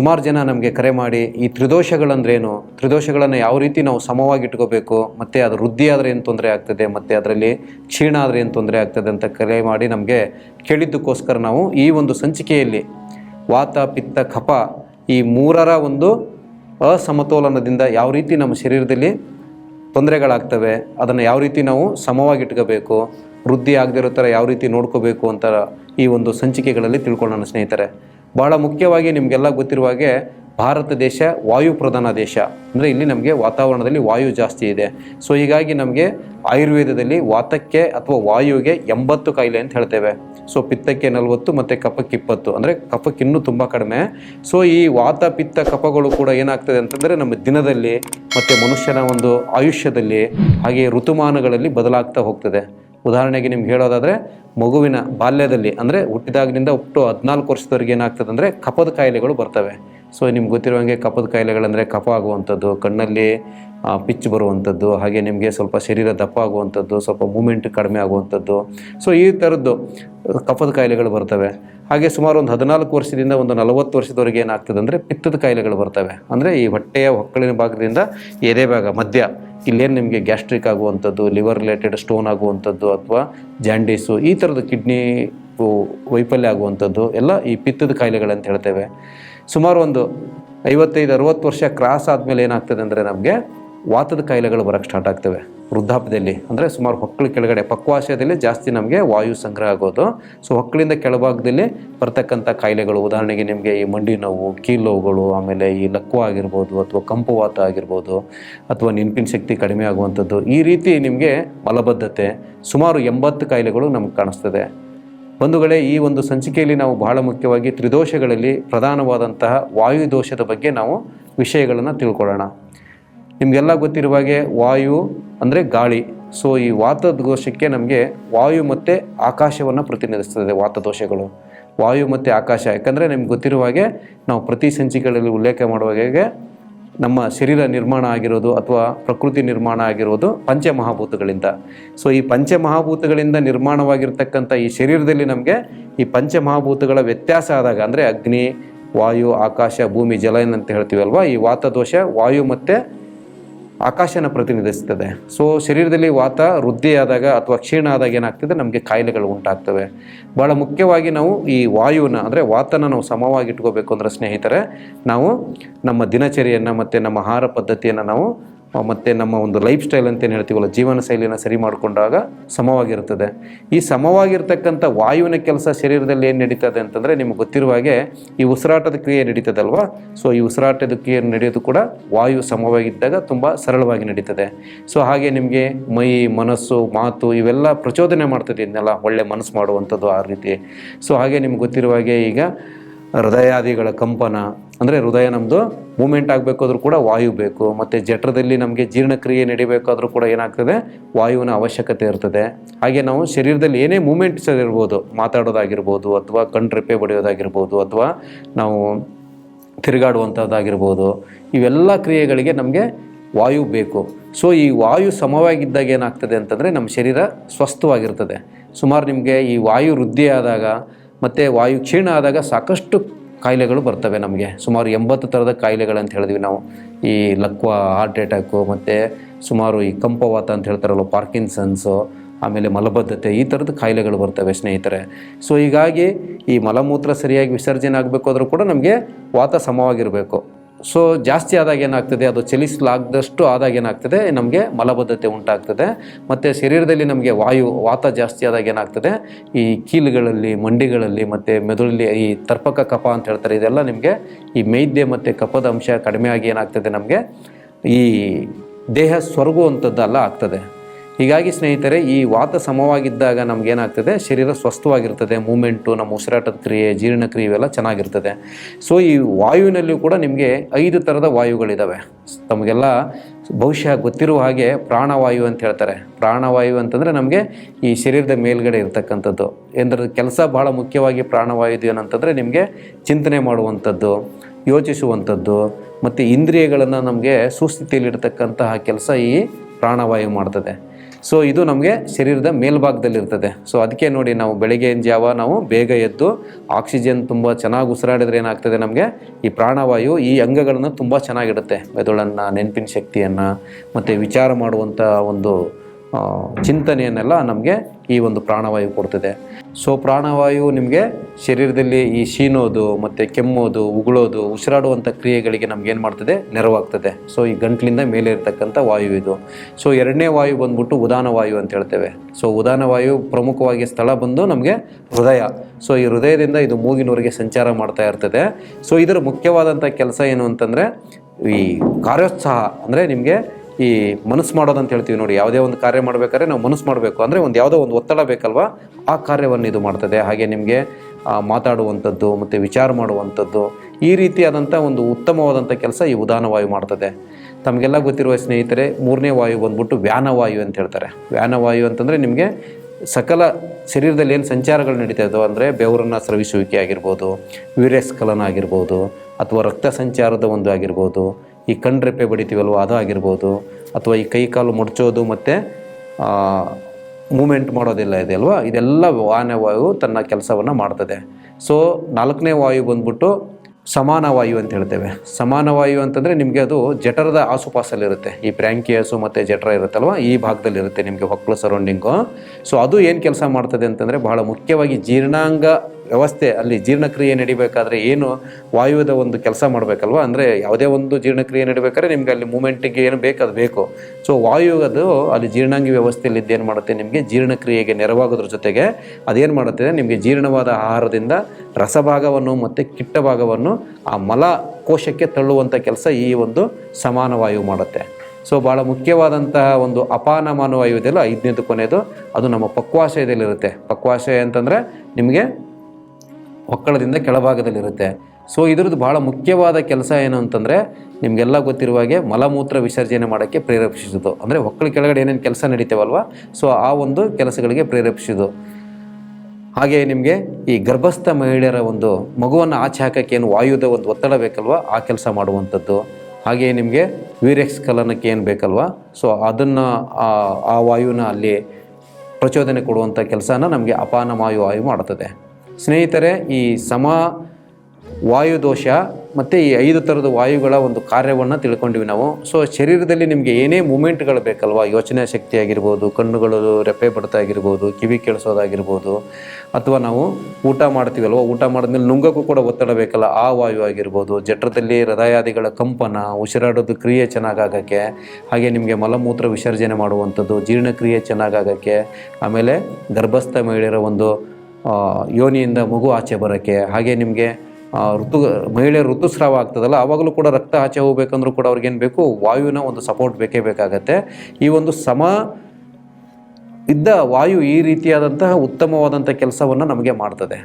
ಸುಮಾರು ಜನ ನಮಗೆ ಕರೆ ಮಾಡಿ, ಈ ತ್ರಿದೋಷಗಳಂದ್ರೇನು? ತ್ರಿದೋಷಗಳನ್ನು ಯಾವ ರೀತಿ ನಾವು ಸಮವಾಗಿ ಇಟ್ಕೋಬೇಕು ಮತ್ತು ಅದು ವೃದ್ಧಿ ಆದರೆ ಏನು ತೊಂದರೆ ಆಗ್ತದೆ? ಮತ್ತು ಅದರಲ್ಲಿ ಕ್ಷೀಣ ಆದರೆ ಏನು ತೊಂದರೆ ಆಗ್ತದೆ ಅಂತ ಕರೆ ಮಾಡಿ ನಮಗೆ ಕೇಳಿದ್ದಕ್ಕೋಸ್ಕರ ನಾವು ಈ ಒಂದು ಸಂಚಿಕೆಯಲ್ಲಿ ವಾತ, ಪಿತ್ತ, ಕಫ ಈ ಮೂರರ ಒಂದು ಅಸಮತೋಲನದಿಂದ ಯಾವ ರೀತಿ ನಮ್ಮ ಶರೀರದಲ್ಲಿ ತೊಂದರೆಗಳಾಗ್ತವೆ, ಅದನ್ನು ಯಾವ ರೀತಿ ನಾವು ಸಮವಾಗಿ ಇಟ್ಕೋಬೇಕು ವೃದ್ಧಿ ಆಗದಿರೋ ಥರ ಯಾವ ರೀತಿ ನೋಡ್ಕೋಬೇಕು ಅಂತ ಈ ಒಂದು ಸಂಚಿಕೆಗಳಲ್ಲಿ ತಿಳ್ಕೊಳ್ಳೋಣ ಸ್ನೇಹಿತರೆ. ಭಾಳ ಮುಖ್ಯವಾಗಿ ನಿಮಗೆಲ್ಲ ಗೊತ್ತಿರುವ ಹಾಗೆ ಭಾರತ ದೇಶ ವಾಯು ಪ್ರಧಾನ ದೇಶ. ಅಂದರೆ ಇಲ್ಲಿ ನಮಗೆ ವಾತಾವರಣದಲ್ಲಿ ವಾಯು ಜಾಸ್ತಿ ಇದೆ. ಸೊ ಹೀಗಾಗಿ ನಮಗೆ ಆಯುರ್ವೇದದಲ್ಲಿ ವಾತಕ್ಕೆ ಅಥವಾ ವಾಯುವಿಗೆ ಎಂಬತ್ತು ಕಾಯಿಲೆ ಅಂತ ಹೇಳ್ತೇವೆ. ಸೊ ಪಿತ್ತಕ್ಕೆ ನಲವತ್ತು ಮತ್ತು ಕಫಕ್ಕೆ ಇಪ್ಪತ್ತು. ಅಂದರೆ ಕಫಕ್ಕೆ ಇನ್ನೂ ತುಂಬ ಕಡಿಮೆ. ಸೊ ಈ ವಾತ, ಪಿತ್ತ, ಕಫಗಳು ಕೂಡ ಏನಾಗ್ತದೆ ಅಂತಂದರೆ ನಮ್ಮ ದಿನದಲ್ಲಿ ಮತ್ತು ಮನುಷ್ಯನ ಒಂದು ಆಯುಷ್ಯದಲ್ಲಿ ಹಾಗೆ ಋತುಮಾನಗಳಲ್ಲಿ ಬದಲಾಗ್ತಾ ಹೋಗ್ತದೆ. ಉದಾಹರಣೆಗೆ ನಿಮ್ಗೆ ಹೇಳೋದಾದರೆ, ಮಗುವಿನ ಬಾಲ್ಯದಲ್ಲಿ ಅಂದರೆ ಹುಟ್ಟಿದಾಗಿನಿಂದ ಒಟ್ಟು ಹದಿನಾಲ್ಕು ವರ್ಷದವರೆಗೆ ಏನಾಗ್ತದೆ ಅಂದರೆ ಕಪದ ಕಾಯಿಲೆಗಳು ಬರ್ತವೆ. ಸೊ ನಿಮ್ಗೆ ಗೊತ್ತಿರುವಂಗೆ ಕಪದ ಕಾಯಿಲೆಗಳಂದರೆ ಕಫ ಆಗುವಂಥದ್ದು, ಕಣ್ಣಲ್ಲಿ ಪಿಚ್ ಬರುವಂಥದ್ದು, ಹಾಗೆ ನಿಮಗೆ ಸ್ವಲ್ಪ ಶರೀರ ದಪ್ಪ ಆಗುವಂಥದ್ದು, ಸ್ವಲ್ಪ ಮೂಮೆಂಟ್ ಕಡಿಮೆ ಆಗುವಂಥದ್ದು. ಸೊ ಈ ಥರದ್ದು ಕಫದ ಕಾಯಿಲೆಗಳು ಬರ್ತವೆ. ಹಾಗೆ ಸುಮಾರು ಒಂದು ಹದಿನಾಲ್ಕು ವರ್ಷದಿಂದ ಒಂದು ನಲವತ್ತು ವರ್ಷದವರೆಗೆ ಏನಾಗ್ತದೆ ಅಂದರೆ ಪಿತ್ತದ ಕಾಯಿಲೆಗಳು ಬರ್ತವೆ. ಅಂದರೆ ಈ ಹೊಟ್ಟೆಯ ಹೊಕ್ಕಳಿನ ಭಾಗದಿಂದ ಎದೆ ಭಾಗ, ಮಧ್ಯ ಇಲ್ಲೇನು ನಿಮಗೆ ಗ್ಯಾಸ್ಟ್ರಿಕ್ ಆಗುವಂಥದ್ದು, ಲಿವರ್ ರಿಲೇಟೆಡ್ ಸ್ಟೋನ್ ಆಗುವಂಥದ್ದು ಅಥವಾ ಜಾಂಡೀಸು, ಈ ಥರದ ಕಿಡ್ನಿ ವೈಫಲ್ಯ ಆಗುವಂಥದ್ದು, ಎಲ್ಲ ಈ ಪಿತ್ತದ ಕಾಯಿಲೆಗಳಂತ ಹೇಳ್ತೇವೆ. ಸುಮಾರು ಒಂದು ಐವತ್ತೈದು, ಅರುವತ್ತು ವರ್ಷ ಕ್ರಾಸ್ ಆದಮೇಲೆ ಏನಾಗ್ತದೆ ಅಂದರೆ ನಮಗೆ ವಾತದ ಕಾಯಿಲೆಗಳು ಬರೋಕ್ಕೆ ಸ್ಟಾರ್ಟ್ ಆಗ್ತವೆ. ವೃದ್ಧಾಪ್ಯದಲ್ಲಿ, ಅಂದರೆ ಸುಮಾರು ಹೊಕ್ಕಳ ಕೆಳಗಡೆ, ಪಕ್ವಾಶಯದಲ್ಲಿ ಜಾಸ್ತಿ ನಮಗೆ ವಾಯು ಸಂಗ್ರಹ ಆಗೋದು. ಸೊ ಹೊಕ್ಕಳಿಂದ ಕೆಳಭಾಗದಲ್ಲಿ ಬರ್ತಕ್ಕಂಥ ಕಾಯಿಲೆಗಳು, ಉದಾಹರಣೆಗೆ ನಿಮಗೆ ಈ ಮಂಡಿ ನೋವು ಕೀಲು ನೋವುಗಳು ಆಮೇಲೆ ಈ ಲಕ್ವ ಆಗಿರ್ಬೋದು ಅಥವಾ ಕಂಪು ವಾತ ಆಗಿರ್ಬೋದು ಅಥವಾ ನೆನಪಿನ ಶಕ್ತಿ ಕಡಿಮೆ ಆಗುವಂಥದ್ದು, ಈ ರೀತಿ ನಿಮಗೆ ಮಲಬದ್ಧತೆ ಸುಮಾರು ಎಂಬತ್ತು ಕಾಯಿಲೆಗಳು ನಮ್ಗೆ ಕಾಣಿಸ್ತದೆ. ಬಂಧುಗಳೇ, ಈ ಒಂದು ಸಂಚಿಕೆಯಲ್ಲಿ ನಾವು ಬಹಳ ಮುಖ್ಯವಾಗಿ ತ್ರಿದೋಷಗಳಲ್ಲಿ ಪ್ರಧಾನವಾದಂತಹ ವಾಯು ದೋಷದ ಬಗ್ಗೆ ನಾವು ವಿಷಯಗಳನ್ನು ತಿಳ್ಕೊಳ್ಳೋಣ. ನಿಮಗೆಲ್ಲ ಗೊತ್ತಿರುವ ಹಾಗೆ ವಾಯು ಅಂದರೆ ಗಾಳಿ. ಸೊ ಈ ವಾತದೋಷಕ್ಕೆ ನಮಗೆ ವಾಯು ಮತ್ತು ಆಕಾಶವನ್ನು ಪ್ರತಿನಿಧಿಸ್ತದೆ ವಾತದೋಷಗಳು. ವಾಯು ಮತ್ತು ಆಕಾಶ. ಯಾಕಂದರೆ ನಿಮ್ಗೆ ಗೊತ್ತಿರುವ ಹಾಗೆ ನಾವು ಪ್ರತಿ ಸಂಚಿಕೆಗಳಲ್ಲಿ ಉಲ್ಲೇಖ ಮಾಡುವಾಗೆ ನಮ್ಮ ಶರೀರ ನಿರ್ಮಾಣ ಆಗಿರೋದು ಅಥವಾ ಪ್ರಕೃತಿ ನಿರ್ಮಾಣ ಆಗಿರೋದು ಪಂಚಮಹಾಭೂತಗಳಿಂದ. ಸೊ ಈ ಪಂಚಮಹಾಭೂತಗಳಿಂದ ನಿರ್ಮಾಣವಾಗಿರ್ತಕ್ಕಂಥ ಈ ಶರೀರದಲ್ಲಿ ನಮಗೆ ಈ ಪಂಚಮಹಾಭೂತಗಳ ವ್ಯತ್ಯಾಸ ಆದಾಗ, ಅಂದರೆ ಅಗ್ನಿ, ವಾಯು, ಆಕಾಶ, ಭೂಮಿ ಜಲ ಏನಂತ ಹೇಳ್ತೀವಲ್ವ, ಈ ವಾತದೋಷ ವಾಯು ಮತ್ತು ಆಕಾಶನ ಪ್ರತಿನಿಧಿಸ್ತದೆ. ಸೊ ಶರೀರದಲ್ಲಿ ವಾತ ವೃದ್ಧಿಯಾದಾಗ ಅಥವಾ ಕ್ಷೀಣ ಆದಾಗ ಏನಾಗ್ತದೆ? ನಮಗೆ ಕಾಯಿಲೆಗಳು ಉಂಟಾಗ್ತವೆ. ಭಾಳ ಮುಖ್ಯವಾಗಿ ನಾವು ಈ ವಾಯುವನ್ನ ಅಂದರೆ ವಾತನ ನಾವು ಸಮವಾಗಿ ಇಟ್ಕೋಬೇಕು ಅಂದ್ರೆ ಸ್ನೇಹಿತರೆ, ನಾವು ನಮ್ಮ ದಿನಚರಿಯನ್ನು ಮತ್ತು ನಮ್ಮ ಆಹಾರ ಪದ್ಧತಿಯನ್ನು ನಾವು ಮತ್ತು ನಮ್ಮ ಒಂದು ಲೈಫ್ ಸ್ಟೈಲ್ ಅಂತ ಏನು ಹೇಳ್ತೀವಲ್ಲ, ಜೀವನ ಶೈಲಿನ ಸರಿ ಮಾಡಿಕೊಂಡಾಗ ಸಮವಾಗಿರ್ತದೆ. ಈ ಸಮವಾಗಿರ್ತಕ್ಕಂಥ ವಾಯುವಿನ ಕೆಲಸ ಶರೀರದಲ್ಲಿ ಏನು ನಡೀತದೆ ಅಂತಂದರೆ ನಿಮಗೆ ಗೊತ್ತಿರುವ ಹಾಗೆ ಈ ಉಸಿರಾಟದ ಕ್ರಿಯೆ ನಡೀತದಲ್ವಾ? ಸೊ ಈ ಉಸಿರಾಟದ ಕ್ರಿಯೆ ನಡೆಯೋದು ಕೂಡ ವಾಯು ಸಮವಾಗಿದ್ದಾಗ ತುಂಬ ಸರಳವಾಗಿ ನಡೀತದೆ. ಸೊ ಹಾಗೆ ನಿಮಗೆ ಮೈ, ಮನಸ್ಸು, ಮಾತು ಇವೆಲ್ಲ ಪ್ರಚೋದನೆ ಮಾಡ್ತದೆ ಇದನ್ನೆಲ್ಲ ಒಳ್ಳೆ ಮನಸ್ಸು ಮಾಡುವಂಥದ್ದು ಆ ರೀತಿ. ಸೊ ಹಾಗೆ ನಿಮ್ಗೆ ಗೊತ್ತಿರುವ ಹಾಗೆ ಈಗ ಹೃದಯಾದಿಗಳ ಕಂಪನ, ಅಂದರೆ ಹೃದಯ ನಮ್ಮದು ಮೂಮೆಂಟ್ ಆಗಬೇಕಾದ್ರೂ ಕೂಡ ವಾಯು ಬೇಕು, ಮತ್ತು ಜಠರದಲ್ಲಿ ನಮಗೆ ಜೀರ್ಣಕ್ರಿಯೆ ನಡಿಬೇಕಾದ್ರೂ ಕೂಡ ಏನಾಗ್ತದೆ? ವಾಯುವಿನ ಅವಶ್ಯಕತೆ ಇರ್ತದೆ. ಹಾಗೆ ನಾವು ಶರೀರದಲ್ಲಿ ಏನೇ ಮೂಮೆಂಟ್ಸ್ ಇರ್ಬೋದು, ಮಾತಾಡೋದಾಗಿರ್ಬೋದು, ಅಥವಾ ಕಣ್ರೆಪ್ಪೆ ಬಡಿಯೋದಾಗಿರ್ಬೋದು, ಅಥವಾ ನಾವು ತಿರುಗಾಡುವಂಥದ್ದಾಗಿರ್ಬೋದು, ಇವೆಲ್ಲ ಕ್ರಿಯೆಗಳಿಗೆ ನಮಗೆ ವಾಯು ಬೇಕು. ಸೊ ಈ ವಾಯು ಸಮವಾಗಿದ್ದಾಗ ಏನಾಗ್ತದೆ ಅಂತಂದರೆ, ನಮ್ಮ ಶರೀರ ಸ್ವಸ್ಥವಾಗಿರ್ತದೆ. ಸುಮಾರು ನಿಮಗೆ ಈ ವಾಯು ವೃದ್ಧಿ ಆದಾಗ ಮತ್ತು ವಾಯು ಕ್ಷೀಣ ಆದಾಗ ಸಾಕಷ್ಟು ಕಾಯಿಲೆಗಳು ಬರ್ತವೆ ನಮಗೆ. ಸುಮಾರು ಎಂಬತ್ತು ಥರದ ಕಾಯಿಲೆಗಳಂತ ಹೇಳಿದ್ವಿ ನಾವು. ಈ ಲಕ್ವ, ಹಾರ್ಟ್ ಅಟ್ಯಾಕು, ಮತ್ತು ಸುಮಾರು ಈ ಕಂಪವಾತ ಅಂತ ಹೇಳ್ತಾರಲ್ಲ ಪಾರ್ಕಿನ್ಸನ್ಸು, ಆಮೇಲೆ ಮಲಬದ್ಧತೆ, ಈ ಥರದ ಕಾಯಿಲೆಗಳು ಬರ್ತವೆ ಸ್ನೇಹಿತರೆ. ಸೊ ಹೀಗಾಗಿ ಈ ಮಲಮೂತ್ರ ಸರಿಯಾಗಿ ವಿಸರ್ಜನೆ ಆಗಬೇಕಾದ್ರೂ ಕೂಡ ನಮಗೆ ವಾತ ಸಮವಾಗಿರಬೇಕು. ಸೊ ಜಾಸ್ತಿ ಆದಾಗ ಏನಾಗ್ತದೆ? ಅದು ಚಲಿಸಲಾಗದಷ್ಟು ಆದಾಗ ಏನಾಗ್ತದೆ? ನಮಗೆ ಮಲಬದ್ಧತೆ ಉಂಟಾಗ್ತದೆ. ಮತ್ತು ಶರೀರದಲ್ಲಿ ನಮಗೆ ವಾಯು, ವಾತ ಜಾಸ್ತಿ ಆದಾಗ ಏನಾಗ್ತದೆ? ಈ ಕೀಲುಗಳಲ್ಲಿ, ಮಂಡಿಗಳಲ್ಲಿ, ಮತ್ತು ಮೆದುಳಲ್ಲಿ ಈ ತರ್ಪಕ ಕಪ ಅಂತ ಹೇಳ್ತಾರೆ. ಇದೆಲ್ಲ ನಿಮಗೆ ಈ ಮೈದ್ಯ ಮತ್ತು ಕಫದ ಅಂಶ ಕಡಿಮೆ ಆಗಿ ಏನಾಗ್ತದೆ ನಮಗೆ? ಈ ದೇಹ ಸ್ವರ್ಗುವಂಥದ್ದೆಲ್ಲ ಆಗ್ತದೆ. ಹೀಗಾಗಿ ಸ್ನೇಹಿತರೆ, ಈ ವಾತ ಸಮವಾಗಿದ್ದಾಗ ನಮಗೇನಾಗ್ತದೆ? ಶರೀರ ಸ್ವಸ್ಥವಾಗಿರ್ತದೆ, ಮೂಮೆಂಟು, ನಮ್ಮ ಉಸಿರಾಟದ ಕ್ರಿಯೆ ಜೀರ್ಣಕ್ರಿಯೆ ಇವೆಲ್ಲ ಚೆನ್ನಾಗಿರ್ತದೆ. ಸೊ ಈ ವಾಯುವಿನಲ್ಲಿಯೂ ಕೂಡ ನಿಮಗೆ ಐದು ಥರದ ವಾಯುಗಳಿದ್ದಾವೆ ತಮಗೆಲ್ಲ ಬಹುಶಃ ಗೊತ್ತಿರುವ ಹಾಗೆ ಪ್ರಾಣವಾಯು ಅಂತ ಹೇಳ್ತಾರೆ. ಪ್ರಾಣವಾಯು ಅಂತಂದರೆ ನಮಗೆ ಈ ಶರೀರದ ಮೇಲ್ಗಡೆ ಇರ್ತಕ್ಕಂಥದ್ದು. ಎಂದ್ರೆ ಕೆಲಸ ಭಾಳ ಮುಖ್ಯವಾಗಿ ಪ್ರಾಣವಾಯುದು ಏನಂತಂದರೆ ನಿಮಗೆ ಚಿಂತನೆ ಮಾಡುವಂಥದ್ದು, ಯೋಚಿಸುವಂಥದ್ದು, ಮತ್ತು ಇಂದ್ರಿಯಗಳನ್ನು ನಮಗೆ ಸುಸ್ಥಿತಿಯಲ್ಲಿರ್ತಕ್ಕಂತಹ ಕೆಲಸ ಈ ಪ್ರಾಣವಾಯು ಮಾಡ್ತದೆ. ಸೊ ಇದು ನಮಗೆ ಶರೀರದ ಮೇಲ್ಭಾಗದಲ್ಲಿರ್ತದೆ. ಸೊ ಅದಕ್ಕೆ ನೋಡಿ ನಾವು ಬೆಳಗ್ಗೆ ಜಾವ ನಾವು ಬೇಗ ಎದ್ದು ಆಕ್ಸಿಜನ್ ತುಂಬ ಚೆನ್ನಾಗಿ ಉಸಿರಾಡಿದ್ರೆ ಏನಾಗ್ತದೆ ನಮಗೆ? ಈ ಪ್ರಾಣವಾಯು ಈ ಅಂಗಗಳನ್ನು ತುಂಬ ಚೆನ್ನಾಗಿಡುತ್ತೆ. ಮೆದುಳನ್ನು, ನೆನಪಿನ ಶಕ್ತಿಯನ್ನು, ಮತ್ತು ವಿಚಾರ ಮಾಡುವಂಥ ಒಂದು ಚಿಂತನೆಯನ್ನೆಲ್ಲ ನಮಗೆ ಈ ಒಂದು ಪ್ರಾಣವಾಯು ಕೊಡ್ತದೆ. ಸೊ ಪ್ರಾಣವಾಯು ನಿಮಗೆ ಶರೀರದಲ್ಲಿ ಈ ಶೀನೋದು ಮತ್ತು ಕೆಮ್ಮೋದು, ಉಗುಳೋದು ಉಸಿರಾಡುವಂಥ ಕ್ರಿಯೆಗಳಿಗೆ ನಮ್ಗೆ ಏನು ಮಾಡ್ತದೆ? ನೆರವಾಗ್ತದೆ. ಸೊ ಈ ಗಂಟ್ಲಿಂದ ಮೇಲೆ ಇರತಕ್ಕಂಥ ವಾಯು ಇದು. ಸೊ ಎರಡನೇ ವಾಯು ಬಂದ್ಬಿಟ್ಟು ಉದಾನ ವಾಯು ಅಂತ ಹೇಳ್ತೇವೆ. ಸೊ ಉದಾನವಾಯು ಪ್ರಮುಖವಾಗಿ ಸ್ಥಳ ಬಂದು ನಮಗೆ ಹೃದಯ. ಸೊ ಈ ಹೃದಯದಿಂದ ಇದು ಮೂಗಿನವರೆಗೆ ಸಂಚಾರ ಮಾಡ್ತಾ ಇರ್ತದೆ. ಸೊ ಇದರ ಮುಖ್ಯವಾದಂಥ ಕೆಲಸ ಏನು ಅಂತಂದರೆ ಈ ಕಾರ್ಯೋತ್ಸಾಹ ಅಂದರೆ ನಿಮಗೆ ಈ ಮನಸ್ಸು ಮಾಡೋದು ಅಂತ ಹೇಳ್ತೀವಿ ನೋಡಿ, ಯಾವುದೇ ಒಂದು ಕಾರ್ಯ ಮಾಡಬೇಕಾದ್ರೆ ನಾವು ಮನಸ್ಸು ಮಾಡಬೇಕು. ಅಂದರೆ ಒಂದು ಯಾವುದೋ ಒಂದು ಒತ್ತಡ ಬೇಕಲ್ವಾ? ಆ ಕಾರ್ಯವನ್ನು ಇದು ಮಾಡ್ತದೆ. ಹಾಗೆ ನಿಮಗೆ ಮಾತಾಡುವಂಥದ್ದು, ಮತ್ತು ವಿಚಾರ ಮಾಡುವಂಥದ್ದು, ಈ ರೀತಿಯಾದಂಥ ಒಂದು ಉತ್ತಮವಾದಂಥ ಕೆಲಸ ಈ ಉದಾನ ವಾಯು ಮಾಡ್ತದೆ. ತಮಗೆಲ್ಲ ಗೊತ್ತಿರುವ ಸ್ನೇಹಿತರೆ, ಮೂರನೇ ವಾಯು ಬಂದ್ಬಿಟ್ಟು ವ್ಯಾನವಾಯು ಅಂತ ಹೇಳ್ತಾರೆ. ವ್ಯಾನವಾಯು ಅಂತಂದರೆ ನಿಮಗೆ ಸಕಲ ಶರೀರದಲ್ಲಿ ಏನು ಸಂಚಾರಗಳು ನಡೀತಾ ಇದ್ದವು ಅಂದರೆ ಬೆವರನ್ನು ಸ್ರವಿಸುವಿಕೆ ಆಗಿರ್ಬೋದು, ವೀರ್ಯಸ್ಖಲನ ಆಗಿರ್ಬೋದು, ಅಥವಾ ರಕ್ತ ಸಂಚಾರದ ಒಂದು ಆಗಿರ್ಬೋದು ಈ ಕಣ್ರೆಪ್ಪೆ ಬಡಿತೀವಲ್ವ? ಅದು ಆಗಿರ್ಬೋದು ಅಥವಾ ಈ ಕೈ ಕಾಲು ಮುಡ್ಚೋದು ಮತ್ತು ಮೂಮೆಂಟ್ ಮಾಡೋದಿಲ್ಲ ಇದೆ ಅಲ್ವಾ? ಇದೆಲ್ಲ ವಾಯು ತನ್ನ ಕೆಲಸವನ್ನು ಮಾಡ್ತದೆ. ಸೊ ನಾಲ್ಕನೇ ವಾಯು ಬಂದ್ಬಿಟ್ಟು ಸಮಾನ ವಾಯು ಅಂತ ಹೇಳ್ತೇವೆ. ಸಮಾನ ವಾಯು ಅಂತಂದರೆ ನಿಮಗೆ ಅದು ಜಠರದ ಆಸುಪಾಸಲ್ಲಿರುತ್ತೆ. ಈ ಬ್ರ್ಯಾಂಕಿಯಸು ಮತ್ತು ಜಠರ ಇರುತ್ತಲ್ವ? ಈ ಭಾಗದಲ್ಲಿರುತ್ತೆ ನಿಮಗೆ ಹೊಕ್ಕಳು ಸರೌಂಡಿಂಗು ಸೊ ಅದು ಏನು ಕೆಲಸ ಮಾಡ್ತದೆ ಅಂತಂದರೆ ಬಹಳ ಮುಖ್ಯವಾಗಿ ಜೀರ್ಣಾಂಗ ವ್ಯವಸ್ಥೆ, ಅಲ್ಲಿ ಜೀರ್ಣಕ್ರಿಯೆ ನಡಿಬೇಕಾದ್ರೆ ಏನು ವಾಯುವದ ಒಂದು ಕೆಲಸ ಮಾಡಬೇಕಲ್ವ? ಅಂದರೆ ಯಾವುದೇ ಒಂದು ಜೀರ್ಣಕ್ರಿಯೆ ನಡಿಬೇಕಾದ್ರೆ ನಿಮಗೆ ಅಲ್ಲಿ ಮೂಮೆಂಟಿಗೆ ಏನು ಬೇಕು, ಅದು ಬೇಕು. ಸೊ ವಾಯು ಅದು ಅಲ್ಲಿ ಜೀರ್ಣಾಂಗಿ ವ್ಯವಸ್ಥೆಯಲ್ಲಿ ಏನು ಮಾಡುತ್ತೆ ನಿಮಗೆ? ಜೀರ್ಣಕ್ರಿಯೆಗೆ ನೆರವಾಗೋದ್ರ ಜೊತೆಗೆ ಅದೇನು ಮಾಡುತ್ತೆ? ನಿಮಗೆ ಜೀರ್ಣವಾದ ಆಹಾರದಿಂದ ರಸಭಾಗವನ್ನು ಮತ್ತು ಕಿಟ್ಟ ಭಾಗವನ್ನು ಆ ಮಲ ಕೋಶಕ್ಕೆ ತಳ್ಳುವಂಥ ಕೆಲಸ ಈ ಒಂದು ಸಮಾನ ವಾಯು ಮಾಡುತ್ತೆ. ಸೊ ಭಾಳ ಮುಖ್ಯವಾದಂತಹ ಒಂದು ಅಪಾನಮಾನ ವಾಯು ಇದೆಯಲ್ಲ, ಐದನೇದು ಕೊನೆಯದು ಅದು ನಮ್ಮ ಪಕ್ವಾಶಯದಲ್ಲಿರುತ್ತೆ. ಪಕ್ವಾಶಯ ಅಂತಂದರೆ ನಿಮಗೆ ಒಕ್ಕಳದಿಂದ ಕೆಳಭಾಗದಲ್ಲಿರುತ್ತೆ. ಸೊ ಇದ್ರದ್ದು ಭಾಳ ಮುಖ್ಯವಾದ ಕೆಲಸ ಏನು ಅಂತಂದರೆ, ನಿಮಗೆಲ್ಲ ಗೊತ್ತಿರುವ ಹಾಗೆ ಮಲಮೂತ್ರ ವಿಸರ್ಜನೆ ಮಾಡೋಕ್ಕೆ ಪ್ರೇರೇಪಿಸಿದ್ದು ಅಂದರೆ ಒಕ್ಕಳ ಕೆಳಗಡೆ ಏನೇನು ಕೆಲಸ ನಡೀತೇವಲ್ವ ಸೊ ಆ ಒಂದು ಕೆಲಸಗಳಿಗೆ ಪ್ರೇರೇಪಿಸಿದ್ದು ಹಾಗೆ ನಿಮಗೆ ಈ ಗರ್ಭಸ್ಥ ಮಹಿಳೆಯರ ಒಂದು ಮಗುವನ್ನು ಆಚೆ ಹಾಕೋಕ್ಕೆ ಏನು ವಾಯುದ ಒಂದು ಒತ್ತಡ ಬೇಕಲ್ವ, ಆ ಕೆಲಸ ಮಾಡುವಂಥದ್ದು. ಹಾಗೆ ನಿಮಗೆ ವೀರ್ಯಸ್ಖಲನಕ್ಕೆ ಏನು ಬೇಕಲ್ವ ಸೊ ಅದನ್ನು ಆ ವಾಯುನ ಅಲ್ಲಿ ಪ್ರಚೋದನೆ ಕೊಡುವಂಥ ಕೆಲಸನ ನಮಗೆ ಅಪಾನ ವಾಯು ಮಾಡುತ್ತದೆ. ಸ್ನೇಹಿತರೆ, ಈ ಸಮ ವಾಯುದೋಷ ಮತ್ತು ಈ ಐದು ಥರದ ವಾಯುಗಳ ಒಂದು ಕಾರ್ಯವನ್ನು ತಿಳ್ಕೊಂಡಿವಿ ನಾವು. ಸೊ ಶರೀರದಲ್ಲಿ ನಿಮಗೆ ಏನೇ ಮೂಮೆಂಟ್ಗಳು ಬೇಕಲ್ವಾ, ಯೋಚನೆ ಶಕ್ತಿ ಆಗಿರ್ಬೋದು, ಕಣ್ಣುಗಳು ರೆಪ್ಪೆ ಬಡ್ತಾ ಆಗಿರ್ಬೋದು, ಕಿವಿ ಕೇಳಿಸೋದಾಗಿರ್ಬೋದು, ಅಥವಾ ನಾವು ಊಟ ಮಾಡ್ತೀವಲ್ವ ಊಟ ಮಾಡಿದ್ಮೇಲೆ ನುಂಗಕ್ಕೂ ಕೂಡ ಒತ್ತಡ ಬೇಕಲ್ಲ, ಆ ವಾಯು ಆಗಿರ್ಬೋದು, ಜಠರದಲ್ಲಿ ಹೃದಯಾದಿಗಳ ಕಂಪನ, ಉಸಿರಾಡೋದು ಕ್ರಿಯೆ ಚೆನ್ನಾಗಾಗಕ್ಕೆ, ಹಾಗೆ ನಿಮಗೆ ಮಲಮೂತ್ರ ವಿಸರ್ಜನೆ ಮಾಡುವಂಥದ್ದು, ಜೀರ್ಣಕ್ರಿಯೆ ಚೆನ್ನಾಗಾಗಕ್ಕೆ, ಆಮೇಲೆ ಗರ್ಭಸ್ಥ ಮಹಿಳೆಯರ ಒಂದು ಯೋನಿಯಿಂದ ಮಗು ಆಚೆ ಬರೋಕ್ಕೆ, ಹಾಗೆ ನಿಮಗೆ ಋತು ಮಹಿಳೆಯ ಋತುಸ್ರಾವ ಆಗ್ತದಲ್ಲ ಆವಾಗಲೂ ಕೂಡ ರಕ್ತ ಆಚೆ ಹೋಗ್ಬೇಕಂದ್ರೂ ಕೂಡ ಅವ್ರಿಗೇನು ಬೇಕು, ವಾಯುವಿನ ಒಂದು ಸಪೋರ್ಟ್ ಬೇಕೇ ಬೇಕಾಗತ್ತೆ. ಈ ಒಂದು ಸಮ ಇದ್ದ ವಾಯು ಈ ರೀತಿಯಾದಂತಹ ಉತ್ತಮವಾದಂಥ ಕೆಲಸವನ್ನು ನಮಗೆ ಮಾಡ್ತದೆ.